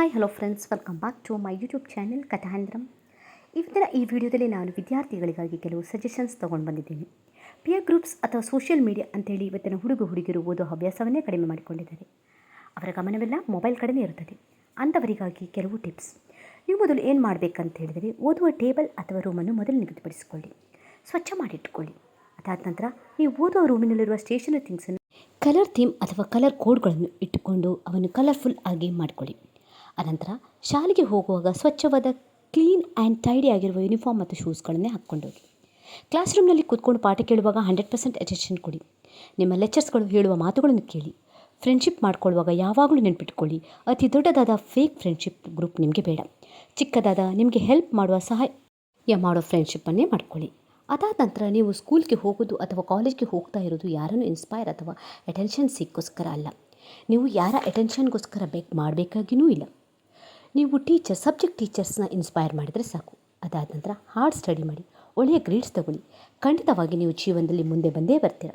Hi hello friends welcome back to my YouTube channel ಕಥಾಂದ್ರಮ್ ಇವತ್ತಿನ ಈ ವಿಡಿಯೋದಲ್ಲಿ ನಾನು ವಿದ್ಯಾರ್ಥಿಗಳಿಗಾಗಿ ಕೆಲವು ಸಜೆಷನ್ಸ್ ತೊಗೊಂಡು ಬಂದಿದ್ದೀನಿ. ಪಿಯರ್ ಗ್ರೂಪ್ಸ್ ಅಥವಾ ಸೋಷಿಯಲ್ ಮೀಡಿಯಾ ಅಂತೇಳಿ ಇವತ್ತಿನ ಹುಡುಗ ಹುಡುಗಿರು ಓದೋ ಹವ್ಯಾಸವನ್ನೇ ಕಡಿಮೆ ಮಾಡಿಕೊಂಡಿದ್ದಾರೆ. ಅವರ ಗಮನವೆಲ್ಲ ಮೊಬೈಲ್ ಕಡೆಯೇ ಇರುತ್ತದೆ. ಅಂಥವರಿಗಾಗಿ ಕೆಲವು ಟಿಪ್ಸ್ ನೀವು ಮೊದಲು ಏನು ಮಾಡಬೇಕಂತ ಹೇಳಿದರೆ ಓದುವ ಟೇಬಲ್ ಅಥವಾ ರೂಮನ್ನು ಮೊದಲು ನಿಗದಿಪಡಿಸಿಕೊಳ್ಳಿ. ಸ್ವಚ್ಛ ಮಾಡಿಟ್ಟುಕೊಳ್ಳಿ. ಅದಾದ ನಂತರ ನೀವು ಓದುವ ರೂಮಿನಲ್ಲಿರುವ ಸ್ಟೇಷನರಿ ಥಿಂಗ್ಸನ್ನು ಕಲರ್ ಥೀಮ್ ಅಥವಾ ಕಲರ್ ಕೋಡ್ಗಳನ್ನು ಇಟ್ಟುಕೊಂಡು ಅವನ್ನು ಕಲರ್ಫುಲ್ ಆಗಿ ಮಾಡಿಕೊಳ್ಳಿ. ಅನಂತರ ಶಾಲೆಗೆ ಹೋಗುವಾಗ ಸ್ವಚ್ಛವಾದ ಕ್ಲೀನ್ ಆ್ಯಂಡ್ ಟೈಡಿ ಆಗಿರುವ ಯೂನಿಫಾರ್ಮ್ ಮತ್ತು ಶೂಸ್ಗಳನ್ನೇ ಹಾಕ್ಕೊಂಡೋಗಿ. ಕ್ಲಾಸ್ ರೂಮ್ನಲ್ಲಿ ಕೂತ್ಕೊಂಡು ಪಾಠ ಕೇಳುವಾಗ ಹಂಡ್ರೆಡ್ ಪರ್ಸೆಂಟ್ ಅಟೆನ್ಷನ್ ಕೊಡಿ. ನಿಮ್ಮ ಲೆಕ್ಚರ್ಸ್ಗಳು ಹೇಳುವ ಮಾತುಗಳನ್ನು ಕೇಳಿ. ಫ್ರೆಂಡ್ಶಿಪ್ ಮಾಡ್ಕೊಳ್ಳುವಾಗ ಯಾವಾಗಲೂ ನೆನ್ಪಿಟ್ಕೊಳ್ಳಿ. ಅತಿ ದೊಡ್ಡದಾದ ಫೇಕ್ ಫ್ರೆಂಡ್ಶಿಪ್ ಗ್ರೂಪ್ ನಿಮಗೆ ಬೇಡ. ಚಿಕ್ಕದಾದ ನಿಮಗೆ ಹೆಲ್ಪ್ ಮಾಡುವ ಸಹಾಯ ಮಾಡೋ ಫ್ರೆಂಡ್ಶಿಪ್ಪನ್ನೇ ಮಾಡ್ಕೊಳ್ಳಿ. ಅದಾದ ನಂತರ ನೀವು ಸ್ಕೂಲ್ಗೆ ಹೋಗೋದು ಅಥವಾ ಕಾಲೇಜ್ಗೆ ಹೋಗ್ತಾ ಇರೋದು ಯಾರನ್ನು ಇನ್ಸ್ಪೈರ್ ಅಥವಾ ಅಟೆನ್ಷನ್ ಸಿಕ್ಕೋಸ್ಕರ ಅಲ್ಲ. ನೀವು ಯಾರ ಅಟೆನ್ಷನ್ಗೋಸ್ಕರ ಬೇಕ್ ಮಾಡಬೇಕಾಗಿಯೂ ಇಲ್ಲ. ನೀವು ಟೀಚರ್ ಸಬ್ಜೆಕ್ಟ್ ಟೀಚರ್ಸ್ನ ಇನ್ಸ್ಪೈರ್ ಮಾಡಿದರೆ ಸಾಕು. ಅದಾದ ನಂತರ ಹಾರ್ಡ್ ಸ್ಟಡಿ ಮಾಡಿ, ಒಳ್ಳೆಯ ಗ್ರೇಡ್ಸ್ ತಗೊಳ್ಳಿ. ಖಂಡಿತವಾಗಿ ನೀವು ಜೀವನದಲ್ಲಿ ಮುಂದೆ ಬಂದೇ ಬರ್ತೀರ.